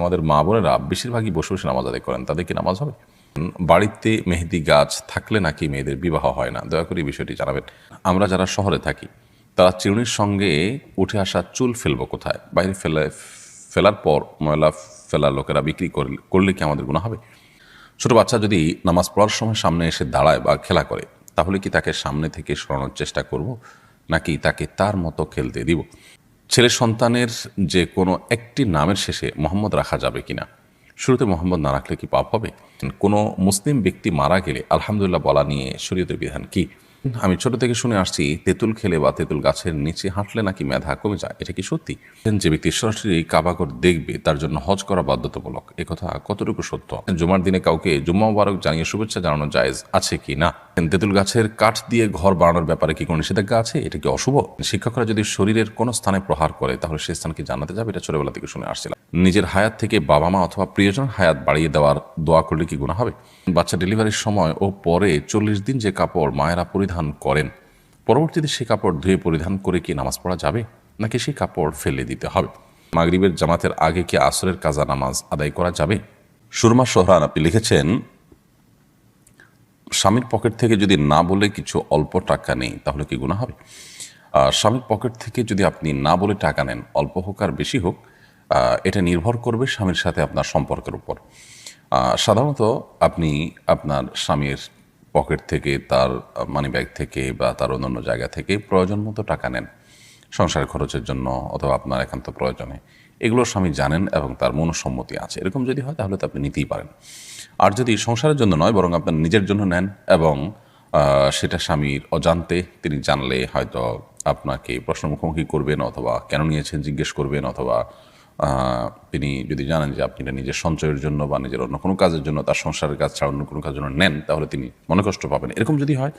আমাদের মা বোনেরা বেশিরভাগই বসে বসে নামাজ আদায় করেন। তাদের কি নামাজ হবে? বাড়িতে মেহেদি গাছ থাকলে নাকি মেয়েদের বিবাহ হয় না? দয়া করে এই বিষয়টি জানাবেন। আমরা যারা শহরে থাকি, তারা চিরুনির সঙ্গে উঠে আসা চুল ফেলব কোথায়? বাইরে ফেলে, ফেলার পর ময়লা ফেলার লোকেরা বিক্রি করলে কি আমাদের গুণা হবে? ছোট বাচ্চা যদি নামাজ পড়ার সময় সামনে এসে দাঁড়ায় বা খেলা করে, তাহলে কি তাকে সামনে থেকে সরানোর চেষ্টা করব? নাকি তাকে তার মতো খেলতে দিব? ছেলে সন্তানের যে কোনো একটি নামের শেষে মোহাম্মদ রাখা যাবে কিনা? শুরুতে মোহাম্মদ না রাখলে কি পাপ হবে? কোনো মুসলিম ব্যক্তি মারা গেলে আলহামদুলিল্লাহ বলা নিয়ে শরীয়তের বিধান কি? আমি ছোট থেকে শুনে আসছি, তেঁতুল খেলে বা তেঁতুল গাছের নিচে হাঁটলে নাকি মেধা কমে যায়? এটা কি সত্যি? যে ব্যক্তি সরাসরি কাবাগর দেখবে, তার জন্য হজ করা বাধ্যতামূলক। কথা কতটুকু সত্য? জুমার দিনে কাউকে জুম্মা মুবারক জানিয়ে শুভেচ্ছা জানানো জায়েজ আছে কি না তেঁতুল গাছের কাঠ দিয়ে ঘর বানানোর ব্যাপারে কি কোনো নিষেধাজ্ঞা আছে? এটা কি অশুভ? শিক্ষকরা যদি শরীরের কোনো স্থানে প্রহার করে, তাহলে সেই স্থানকে জানাতে যাবে? এটা ছোটবেলা থেকে শুনে আসছিলাম। নিজের হায়াত থেকে বাবা মা অথবা প্রিয়জন হায়াত বাড়িয়ে দেওয়ার দোয়া করলে কি গুণা হবে? বাচ্চা ডেলিভারির সময় ও পরে চল্লিশ দিন যে কাপড় মায়েরা পরিধান করেন, পরবর্তীতে সেই কাপড় ধুয়ে পরিধান করে কি নামাজ পড়া যাবে? নাকি সেই কাপড় ফেলে দিতে হবে? মাগরিবের জামাতের আগে কি আসরের কাজা নামাজ আদায় করা যাবে? সুরমা সোহরান, আপনি লিখেছেন স্বামীর পকেট থেকে যদি না বলে কিছু অল্প টাকা নেই, তাহলে কি গুণা হবে? স্বামীর পকেট থেকে যদি আপনি না বলে টাকা নেন, অল্প হোক আর বেশি হোক এটা নির্ভর করবে স্বামীর সাথে আপনার সম্পর্কের উপর। সাধারণত আপনি আপনার স্বামীর পকেট থেকে, তার মানি ব্যাগ থেকে বা তার অন্যান্য জায়গা থেকে প্রয়োজন মতো টাকা নেন। সংসার খরচের জন্য অথবা আপনার একান্ত প্রয়োজনে। এগুলো স্বামী জানেন এবং তার মনসম্মতি আছে। এরকম যদি হয়, তাহলে তো আপনি নিতেই পারেন। আর যদি সংসারের জন্য নয়, বরং আপনার নিজের জন্য নেন এবং সেটা স্বামীর অজান্তে তিনি জানলে হয়তো আপনাকে প্রশ্ন মুখোমুখি করবেন অথবা কেন নিয়েছেন জিজ্ঞেস করবেন অথবা তিনি যদি জানেন যে আপনি এটা নিজের সঞ্চয়ের জন্য বা নিজের অন্য কোনো কাজের জন্য তার সংসারের কাজ ছাড়া অন্য কোনো কাজের জন্য নেন, তাহলে তিনি মনে কষ্ট পাবেন। এরকম যদি হয়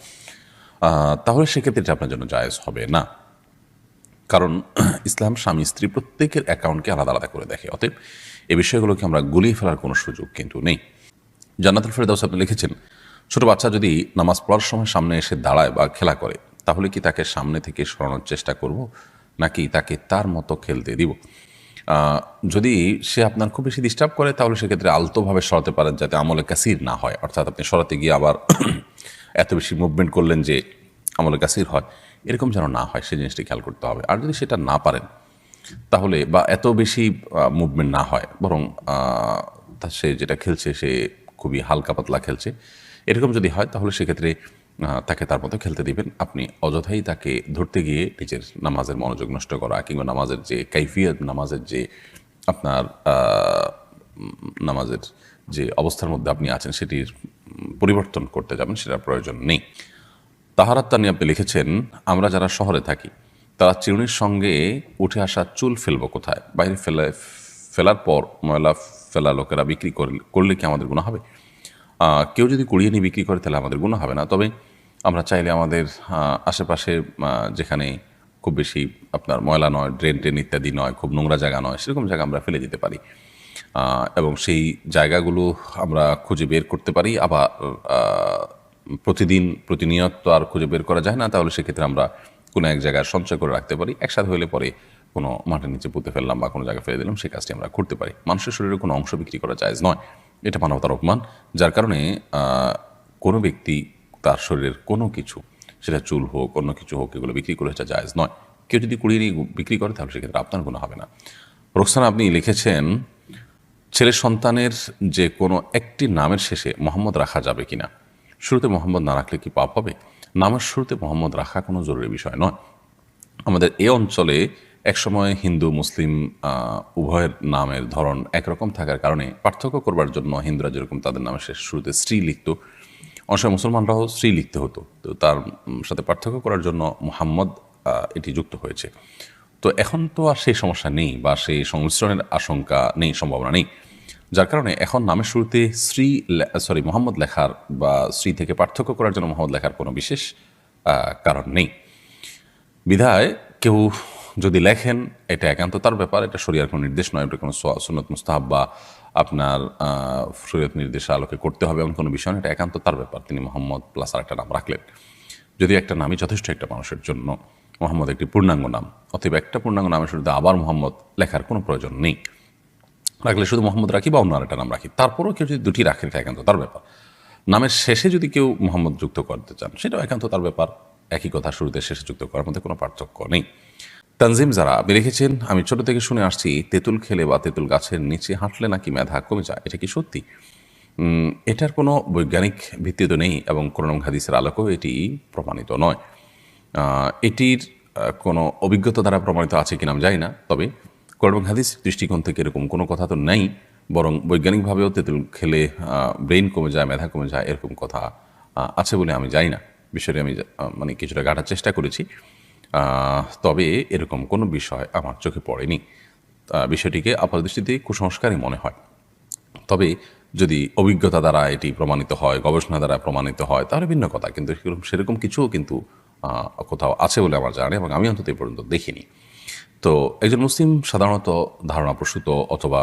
তাহলে সেক্ষেত্রে এটা আপনার জন্য জায়েজ হবে না। কারণ ইসলাম স্বামী স্ত্রী প্রত্যেকের অ্যাকাউন্টকে আলাদা আলাদা করে দেখে। অতএব এই বিষয়গুলোকে আমরা গুলিয়ে ফেলার কোনো সুযোগ কিন্তু নেই। জান্নাতুল ফেরদাউস আপনি লিখেছেন, ছোট বাচ্চা যদি নামাজ পড়ার সময় সামনে এসে দাঁড়ায় বা খেলা করে, তাহলে কি তাকে সামনে থেকে সরানোর চেষ্টা করব, নাকি তাকে তার মতো খেলতে দিব? যদি সে আপনার খুব বেশি ডিস্টার্ব করে, তাহলে সেক্ষেত্রে আলতোভাবে সরাতে পারেন যাতে আমলে কাসির না হয়। অর্থাৎ আপনি সরাতে গিয়ে আবার এত বেশি মুভমেন্ট করলেন যে আমলে কাসির হয়। এরকম যেন না হয় সেই জিনিসটি খেয়াল করতে হবে। আর যদি সেটা না পারেন, তাহলে বা এত বেশি মুভমেন্ট না হয়, বরং সে যেটা খেলছে সে খুবই হালকা পাতলা খেলছে। এরকম যদি হয়, তাহলে সেক্ষেত্রে তাকে তার মতো খেলতে দিবেন। আপনি অযথাই তাকে ধরতে গিয়ে নিজের নামাজের মনোযোগ নষ্ট করা, কিংবা নামাজের যে কাইফিয়ত, নামাজের যে আপনার নামাজের যে অবস্থার মধ্যে আপনি আছেন, সেটির পরিবর্তন করতে যাবেন, সেটার প্রয়োজন নেই। তাহারাত তানি আপনি লিখেছেন, আমরা যারা শহরে থাকি, তারা চিরুনির সঙ্গে উঠে আসা চুল ফেলব কোথায়? বাইরে ফেলে, ফেলার পর ময়লা ফেলা লোকেরা বিক্রি করলে কি আমাদের গুণা হবে? কেউ যদি কুড়িয়ে নিয়ে বিক্রি করে, তাহলে আমাদের গুণা হবে না। তবে আমরা চাইলে আমাদের আশেপাশে যেখানে খুব বেশি আপনার ময়লা নয়, ড্রেন ট্রেন ইত্যাদি নয়, খুব নোংরা জায়গা নয়, সেরকম জায়গা আমরা ফেলে দিতে পারি। এবং সেই জায়গাগুলো আমরা খুঁজে বের করতে পারি। আবার প্রতিদিন প্রতিনিয়ত আর খুঁজে বের করা যায় না, তাহলে সেক্ষেত্রে আমরা কোনো এক জায়গায় সঞ্চয় করে রাখতে পারি। একসাথে হলে পরে কোনো মাটির নিচে পুঁতে ফেললাম বা কোনো জায়গায় ফেলে দিলাম সেই কাজটি আমরা করতে পারি। মানুষের শরীরে কোনো অংশ বিক্রি করা যায় নয়। এটা মানবতার অপমান, যার কারণে কোনো ব্যক্তি তার শরীরের কোনো কিছু, সেটা চুল হোক, অন্য কিছু হোক, এগুলো বিক্রি করে এটা জায়জ নয়। কেউ যদি কুড়িয়ে নিয়ে বিক্রি করে, তাহলে সেক্ষেত্রে আপনার কোনো হবে না। রোকসানা, আপনি লিখেছেন, ছেলে সন্তানের যে কোনো একটি নামের শেষে মোহাম্মদ রাখা যাবে কিনা? শুরুতে মোহাম্মদ না রাখলে কি পাপ হবে? নামের শুরুতে মোহাম্মদ রাখা কোনো জরুরি বিষয় নয়। আমাদের এ অঞ্চলে একসময় হিন্দু, মুসলিম উভয়ের নামের ধরন একরকম থাকার কারণে পার্থক্য করবার জন্য হিন্দুরা যেরকম তাদের নামের শেষ শুরুতে স্ত্রী লিখত অনেক মুসলমানরাও স্ত্রী লিখতে হতো। তো তার সাথে পার্থক্য করার জন্য মোহাম্মদ এটি যুক্ত হয়েছে। তো এখন তো আর সেই সমস্যা নেই বা সেই সংমিশ্রণের আশঙ্কা নেই, সম্ভাবনা নেই। যার কারণে এখন নামের শুরুতে শ্রী সরি মোহাম্মদ লেখার বা শ্রী থেকে পার্থক্য করার জন্য মোহাম্মদ লেখার কোনো বিশেষ কারণ নেই। বিধায় কেউ যদি লেখেন, এটা একান্ত তার ব্যাপার, এটা শরিয়ার কোনো নির্দেশ নয়, এটা কোনো সুন্নত মুস্তাহাব বা আপনার শরীয়ত নির্দেশ আলোকে করতে হবে এমন কোনো বিষয় এটা একান্ত তার ব্যাপার। তিনি মোহাম্মদ প্লাস আর একটা নাম রাখলেন। যদি একটা নামই যথেষ্ট একটা মানুষের জন্য, মোহাম্মদ একটি পূর্ণাঙ্গ নাম, অতএব একটা পূর্ণাঙ্গ নামের শুরুতে আবার মোহাম্মদ লেখার কোনো প্রয়োজন নেই। রাখলে শুধু মোহাম্মদ রাখি বা অন্য আরেকটা নাম রাখি, তারপরেও কেউ যদি দুটি রাখে এটা একান্ত তার ব্যাপার। নামের শেষে যদি কেউ মোহাম্মদ যুক্ত করতে চান, সেটাও একান্ত তার ব্যাপার। একই কথা শুরুতে শেষে যুক্ত করার মধ্যে কোনো পার্থক্য নেই। তানজিম যারা, আপনি রেখেছেন আমি ছোট থেকে শুনে আসছি, তেঁতুল খেলে বা তেঁতুল গাছের নিচে হাঁটলে নাকি মেধা কমে যায়, এটা কি সত্যি? এটার কোনো বৈজ্ঞানিক ভিত্তি তো নেই এবং কোরআন হাদিসের আলোকেও এটি প্রমাণিত নয়। এটির কোনো অভিজ্ঞতা দ্বারা প্রমাণিত আছে কিনা আমি জানি না, তবে কোরআন হাদিস, দৃষ্টিকোণ থেকে এরকম কোনো কথা তো নেই, বরং বৈজ্ঞানিকভাবেও তেঁতুল খেলে ব্রেন কমে যায়, মেধা কমে যায়, এরকম কথা আছে বলে আমি জানি না। বিষয়টি আমি মানে কিছুটা গাঁটার চেষ্টা করেছি। তবে এরকম কোনো বিষয় আমার চোখে পড়েনি। বিষয়টিকে আপাত দৃষ্টিতে কুসংস্কারই মনে হয়। তবে যদি অভিজ্ঞতা দ্বারা এটি প্রমাণিত হয়, গবেষণা দ্বারা প্রমাণিত হয়, তাহলে ভিন্ন কথা। কিন্তু সেরকম সেরকম কিছুও কিন্তু কোথাও আছে বলে আমার জানি এবং আমি অন্তত এই পর্যন্ত দেখিনি। তো একজন মুসলিম সাধারণত ধারণা প্রসূত অথবা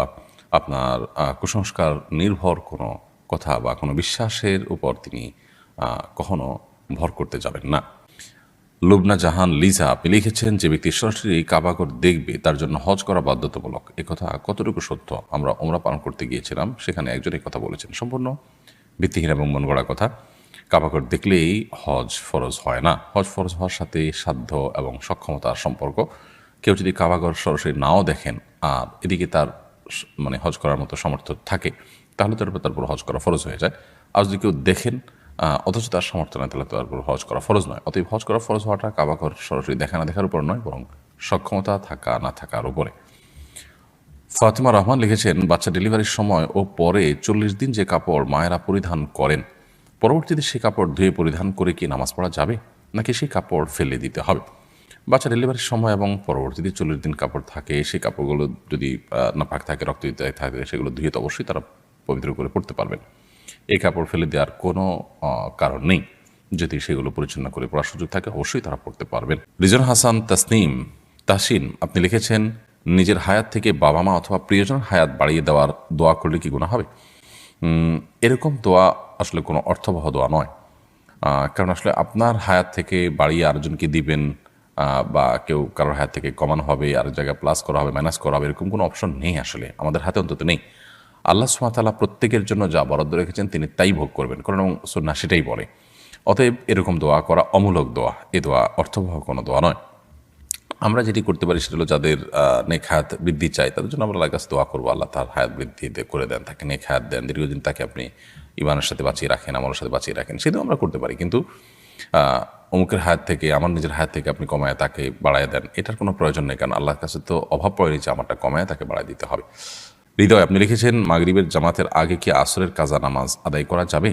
আপনার কুসংস্কার নির্ভর কোনো কথা বা কোনো বিশ্বাসের উপর তিনি কখনো ভর করতে যাবেন না। লুবনা জাহান লিজা, আপনি লিখেছেন যে ব্যক্তি সরাসরি কাবাগর দেখবে, তার জন্য হজ করা বাধ্যতামূলক। কথা কতটুকু সত্য? আমরা ওমরা পালন করতে গিয়েছিলাম, সেখানে একজন কথা বলেছেন। সম্পূর্ণ ভিত্তিহীন এবং মন গড়া কথা। কাবাগর দেখলেই হজ ফরজ হয় না। হজ ফরজ হওয়ার সাথে সাধ্য এবং সক্ষমতার সম্পর্ক। কেউ যদি কাবাগর সরাসরি নাও দেখেন আর এদিকে তার মানে হজ করার মতো সামর্থ্য থাকে, তাহলে তার উপর তার উপর হজ করা ফরজ হয়ে যায়। আর যদি কেউ দেখেন অথচ তার সামর্থ্য নয় তাহলে তার উপর হজ করা ফরজ নয়। অতএব হজ করা ফরজ হওয়াটা কাবাঘর সরাসরি দেখা না দেখার উপর নয়, বরং সক্ষমতা থাকা, না থাকার উপরে। ফাতিমা রহমান লিখেছেন, বাচ্চা ডেলিভারির সময় ও পরে চল্লিশ দিন যে কাপড় মায়েরা পরিধান করেন, পরবর্তীতে সেই কাপড় ধুয়ে পরিধান করে কি নামাজ পড়া যাবে? নাকি সেই কাপড় ফেলে দিতে হবে? বাচ্চা ডেলিভারির সময় এবং পরবর্তীতে চল্লিশ দিন কাপড় থাকে, সেই কাপড়গুলো যদি নাপাক থাকে, রক্ত থাকে, সেগুলো ধুয়ে তো অবশ্যই তারা পবিত্র করে পড়তে পারবেন। এই কাপড় ফেলে দেওয়ার কোনো কারণ নেই। যদি সেগুলো পরিচ্ছন্ন করে পড়ার সুযোগ থাকে, অবশ্যই তারা পড়তে পারবেন। রিজন হাসান তাসনিম তাসিন আপনি লিখেছেন, নিজের হায়াত থেকে বাবা মা অথবা প্রিয়জনের হায়াত বাড়িয়ে দেওয়ার দোয়া করলে কি গুণা হবে? এরকম দোয়া আসলে কোনো অর্থবহ দোয়া নয়। কারণ আসলে আপনার হায়াত থেকে বাড়িয়ে আরেকজনকে দিবেন বা কেউ কারোর হাত থেকে কমানো হবে, আরেক জায়গায় প্লাস করা হবে মাইনাস করা হবে, এরকম কোনো অপশন নেই আসলে। আমাদের হাতে অন্তত নেই। আল্লাহ সুমাতালা প্রত্যেকের জন্য যা বরাদ্দ রেখেছেন, তিনি তাই ভোগ করবেন। কারণ সন্না সেটাই বলে। অতএব এরকম দোয়া করা অমূলক দোয়া। এ দোয়া অর্থবহ কোনো দোয়া নয়। আমরা যেটি করতে পারি সেটা হলো যাদের হায়াত বৃদ্ধি চাই তাদের জন্য আমরা আল্লাহর কাছে দোয়া করব। আল্লাহ তার হায়াত বৃদ্ধি করে দেন, তাকে হায়াত দেন। দীর্ঘদিন তাকে আপনি ইমানের সাথে বাঁচিয়ে রাখেন আমার সাথে বাঁচিয়ে রাখেন, সেটাও আমরা করতে পারি। কিন্তু অমুকের হায়াত থেকে, আমার নিজের হায়াত থেকে আপনি কমায় তাকে বাড়ায় দেন। এটার কোনো প্রয়োজন নেই, কারণ আল্লাহর কাছে তো অভাব পড়েনি যে আমারটা কমায় তাকে বাড়ায় দিতে হবে। হৃদয়, আপনি লিখেছেন, মাগরিবের জামাতের আগে কি আসরের কাজা নামাজ আদায় করা যাবে?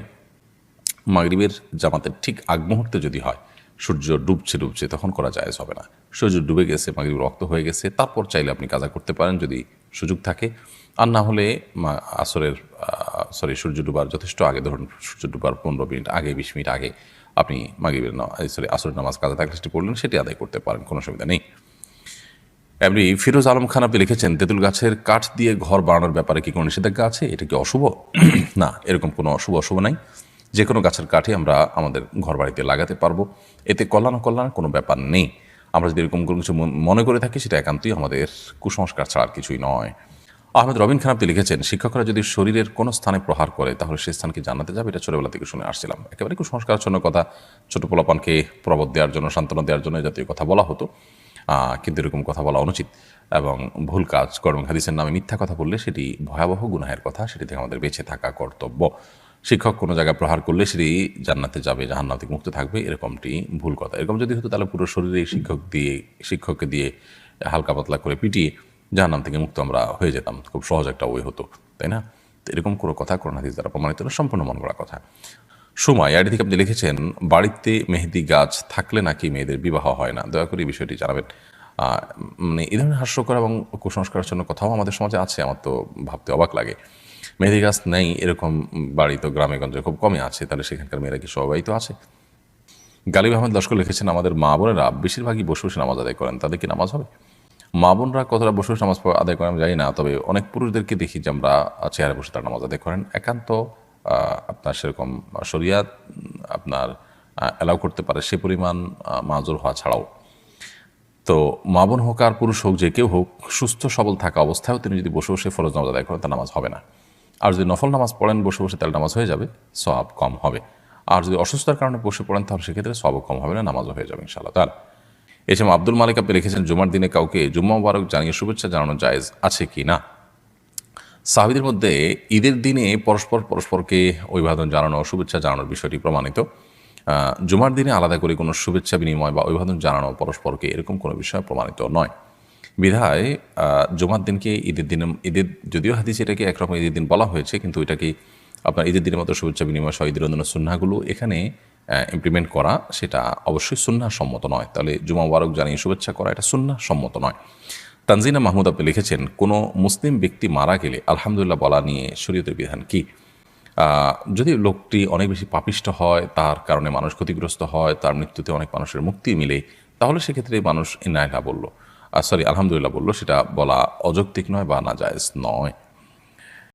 মাগরিবের জামাতের ঠিক আগ মুহূর্তে যদি হয়, সূর্য ডুবছে ডুবছে, তখন করা যায় হবে না। সূর্য ডুবে গেছে, মাগরিব রক্ত হয়ে গেছে, তারপর চাইলে আপনি কাজা করতে পারেন যদি সুযোগ থাকে। আর না হলে আসরের সরি সূর্য ডুবার, যথেষ্ট আগে, ধরুন সূর্য ডুবার পনেরো মিনিট আগে, বিশ মিনিট আগে আপনি মাগরিবের সরি আসরের নামাজ কাজা থাকলে সেটি পড়লেন সেটি আদায় করতে পারেন, কোনো সুবিধা নেই। এমনি ফিরোজ আলম খান আপনি লিখেছেন, তেঁতুল গাছের কাঠ দিয়ে ঘর বানানোর ব্যাপারে কি কোনো নিষেধাজ্ঞা আছে? এটা কি অশুভ? না, এরকম কোনো অশুভ অশুভ নাই। যে কোনো গাছের কাঠে আমরা আমাদের ঘর বাড়িতে লাগাতে পারব। এতে কল্যাণ অকল্যাণ কোনো ব্যাপার নেই। আমরা যদি এরকম কোনো কিছু মন- করে থাকি, সেটা একান্তই আমাদের কুসংস্কার ছাড়া কিছুই নয়। আহমেদ রবিন খান আপনি লিখেছেন, শিক্ষকরা যদি শরীরের কোনো স্থানে প্রহার করে, তাহলে সেই স্থানকে জানাতে যাবে। এটা ছোটবেলা থেকে শুনে আসছিলাম। একেবারে কুসংস্কারাচ্ছন্ন কথা। ছোট পোলাপানকে প্রবোধ দেওয়ার জন্য, সান্ত্বনা দেওয়ার জন্য জাতীয় কথা বলা হতো। কিন্তু এরকম কথা বলা অনুচিত এবং ভুল কাজ কর্ম হাদিসের নামে মিথ্যা কথা বললে সেটি ভয়াবহ গুনাহের কথা, সেটি থেকে আমাদের বেঁচে থাকা কর্তব্য। শিক্ষক কোনো জায়গায় প্রহার করলে সেটি জান্নাতে যাবে, জাহান্নাম থেকে মুক্ত থাকবে, এরকমটি ভুল কথা। এরকম যদি হতো তাহলে পুরো শরীরে শিক্ষক দিয়ে, শিক্ষককে দিয়ে হালকা পাতলা করে পিটিয়ে জাহান্নাম থেকে মুক্ত আমরা হয়ে যেতাম। খুব সহজ একটা ওয়ে হতো, তাই না? তো এরকম কোনো কথা কোরআন হাদিস দ্বারা প্রমাণিত না সম্পূর্ণ মন গড়া কথা। সময় আইডি থেকে আপনি লিখেছেন, বাড়িতে মেহেদি গাছ থাকলে নাকি মেয়েদের বিবাহ হয় না? দয়া করে এই বিষয়টি জানাবেন। মানে এই ধরনের হাস্যকর এবং কুসংস্কারের জন্য কথাও আমাদের সমাজে আছে, আমার তো ভাবতে অবাক লাগে। মেহেদি গাছ নেই, এরকম বাড়ি তো গ্রামে গঞ্জে খুব কমই আছে, তাহলে সেখানকার মেয়েরা কি সবাই তো আছে? গালিব আহমেদ লস্কর লিখেছেন, আমাদের মা বোনেরা বেশিরভাগই বসে বসে নামাজ আদায় করেন, তাদের কি নামাজ হবে? মা বোনরা কতটা বসে নামাজ আদায় করেন আমি জানি না, তবে অনেক পুরুষদেরকে দেখি যে আমরা চেয়ারে বসে তার নামাজ আদায় করেন। একান্ত আপনার সেরকম শরিয়াত আপনার অ্যালাউ করতে পারে সে পরিমাণ মাজুর হওয়া ছাড়াও। তো মা বোন হোক আর পুরুষ হোক, যে কেউ হোক, সুস্থ সবল থাকা অবস্থায়ও তিনি যদি বসে বসে ফরজ নামাজ আদায় করেন, তার নামাজ হবে না। আর যদি নফল নামাজ পড়েন, বসে বসে তাহলে নামাজ হয়ে যাবে সব কম হবে। আর যদি অসুস্থতার কারণে বসে পড়েন, তাহলে সেক্ষেত্রে সব কম হবে না, নামাজও হয়ে যাবে ইনশাআল্লাহ। তার এছাড়া আব্দুল মালিক আপনি লিখেছেন, জুমার দিনে কাউকে জুম্মা মুবারক জানিয়ে শুভেচ্ছা জানানো জায়েজ আছে কি না? সাহাবিদের মধ্যে ঈদের দিনে পরস্পর পরস্পরকে অভিবাদন জানানো, শুভেচ্ছা জানানোর বিষয়টি প্রমাণিত। জুমার দিনে আলাদা করে কোনো শুভেচ্ছা বিনিময় বা অভিবাদন জানানো পরস্পরকে এরকম কোনো বিষয় প্রমাণিত নয়। বিধায় জুমার দিনকে ঈদের দিনে, ঈদের যদিও হাদিস এটাকে একরকম ঈদের দিন বলা হয়েছে, কিন্তু এটাকে আপনার ঈদের দিনের মতো শুভেচ্ছা বিনিময় সহ ঈদের অন্যান্য সুন্নাগুলো এখানে ইমপ্লিমেন্ট করা সেটা অবশ্যই সুন্না সম্মত নয়। তাহলে জুমা মুবারক জানিয়ে শুভেচ্ছা করা এটা সুন্না সম্মত নয়। তানজিনা মাহমুদ আপনি লিখেছেন, কোনো মুসলিম ব্যক্তি মারা গেলে আলহামদুলিল্লাহ বলা নিয়ে শরীয়তের বিধান কি? যদি লোকটি অনেক বেশি পাপিষ্ট হয়, তার কারণে মানুষ ক্ষতিগ্রস্ত হয়, তার মৃত্যুতে অনেক মানুষের মুক্তি মিলে, তাহলে সেক্ষেত্রে মানুষ ইনায়লা বলল। সরি আলহামদুলিল্লাহ বলল, সেটা বলা অযৌক্তিক নয় বা নাজায়েজ নয়।